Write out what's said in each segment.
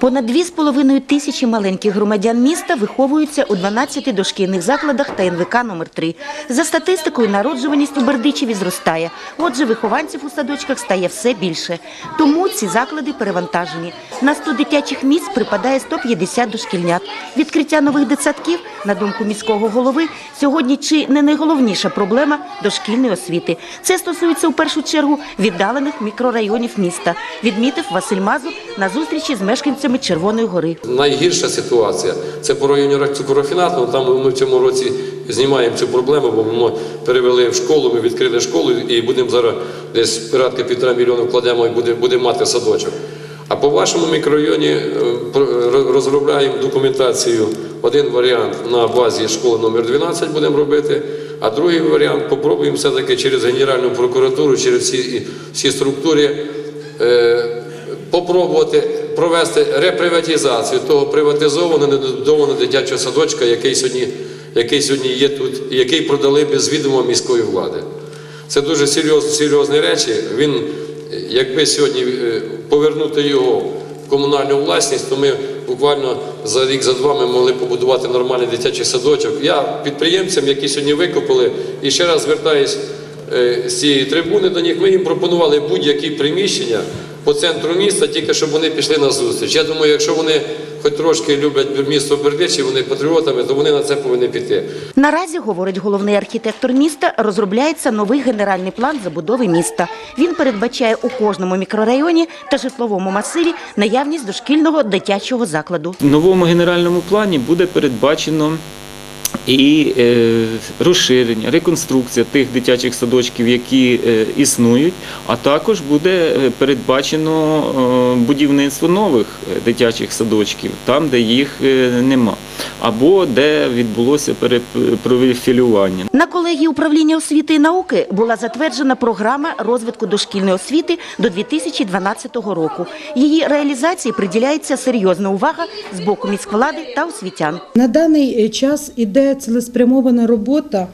Понад 2,5 тисячі маленьких громадян міста виховуються у 12 дошкільних закладах та НВК номер 3 За статистикою, народжуваність у Бердичеві зростає. Отже, вихованців у садочках стає все більше. Тому ці заклади перевантажені. На 100 дитячих місць припадає 150 дошкільнят. Відкриття нових дитсадків, на думку міського голови, сьогодні чи не найголовніша проблема дошкільної освіти. Це стосується у першу чергу віддалених мікрорайонів міста, відмітив Василь Мазур на зустрічі з мешканцями Червоної гори. Найгірша ситуація це по районі цукрофінату. Там ми в цьому році знімаємо цю проблему, бо ми перевели в школу, ми відкрили школу і будемо зараз десь порядка півтора мільйона вкладемо і будемо буде мати садочок. А по вашому мікрорайоні е, розробляємо документацію. Один варіант на базі школи номер 12 будемо робити, а другий варіант попробуємо все-таки через Генеральну прокуратуру, через всі, всі структури е, попробувати провести реприватизацію того приватизованого недобудованого дитячого садочка, який сьогодні, який сьогодні є тут, і який продали без відома міської влади. Це дуже серйозні, серйозні речі. Він, якби сьогодні е, повернути його в комунальну власність, то ми буквально за рік, за два ми могли побудувати нормальний дитячий садочок. Я підприємцям, які сьогодні викопали, і ще раз звертаюсь е, з цієї трибуни до них, ми їм пропонували будь-які приміщення по центру міста, тільки щоб вони пішли на зустріч. Я думаю, якщо вони хоч трошки люблять місто Бердичі, вони патріотами, то вони на це повинні піти. Наразі, говорить головний архітектор міста, розробляється новий генеральний план забудови міста. Він передбачає у кожному мікрорайоні та житловому масиві наявність дошкільного дитячого закладу. В новому генеральному плані буде передбачено і е, розширення, реконструкція тих дитячих садочків, які е, існують, а також буде е, передбачено будівництво нових дитячих садочків, там, де їх нема, або де відбулося перепрофілювання. На колегії управління освіти і науки була затверджена програма розвитку дошкільної освіти до 2012 року. Її реалізації приділяється серйозна увага з боку міськвлади та освітян. На даний е, час іде цілеспрямована робота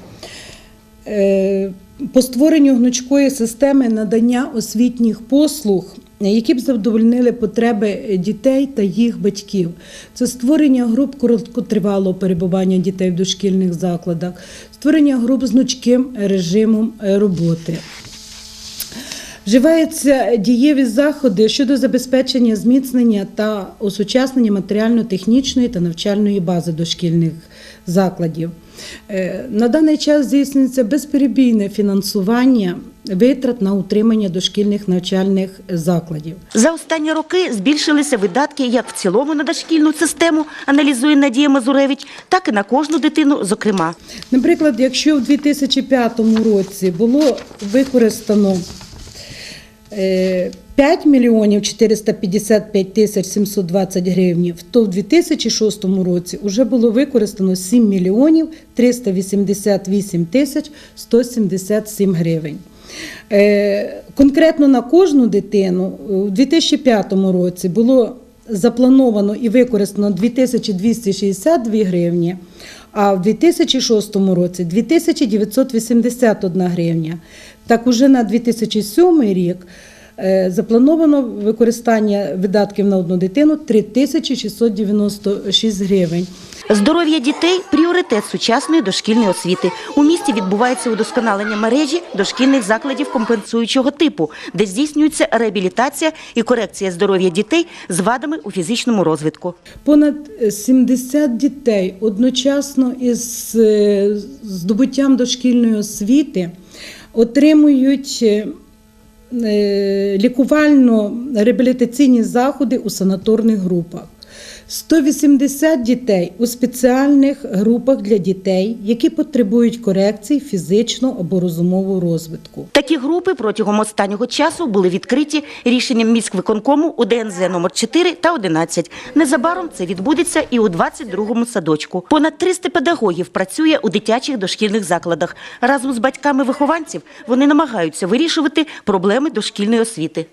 е, по створенню гнучкої системи надання освітніх послуг, які б задовольнили потреби дітей та їх батьків. Це створення груп короткотривалого перебування дітей в дошкільних закладах, створення груп з гнучким режимом е, роботи. Вживаються дієві заходи щодо забезпечення зміцнення та осучаснення матеріально-технічної та навчальної бази дошкільних закладів. Е, На даний час здійснюється безперебійне фінансування витрат на утримання дошкільних навчальних закладів. За останні роки збільшилися видатки як в цілому на дошкільну систему, аналізує Надія Мазуревич, так і на кожну дитину, зокрема. Наприклад, якщо в 2005 році було використано е, 5 мільйонів 455 тисяч 720 гривнів, то в 2006 році вже було використано 7 мільйонів 388 тисяч 177 гривень. Е, Конкретно на кожну дитину у 2005 році було заплановано і використано 2262 гривні, а в 2006 році 2981 гривня. Так уже на 2007 рік е, заплановано використання видатків на одну дитину 3696 гривень. Здоров'я дітей пріоритет сучасної дошкільної освіти. У місті відбувається удосконалення мережі дошкільних закладів компенсуючого типу, де здійснюється реабілітація і корекція здоров'я дітей з вадами у фізичному розвитку. Понад 70 дітей одночасно із е, здобуттям дошкільної освіти отримують е, лікувально-реабілітаційні заходи у санаторних групах. 180 дітей у спеціальних групах для дітей, які потребують корекції фізичного або розумового розвитку. Такі групи протягом останнього часу були відкриті рішенням міськвиконкому у ДНЗ номер 4 та 11. Незабаром це відбудеться і у 22-му садочку. Понад 300 педагогів працює у дитячих дошкільних закладах. Разом з батьками вихованців вони намагаються вирішувати проблеми дошкільної освіти.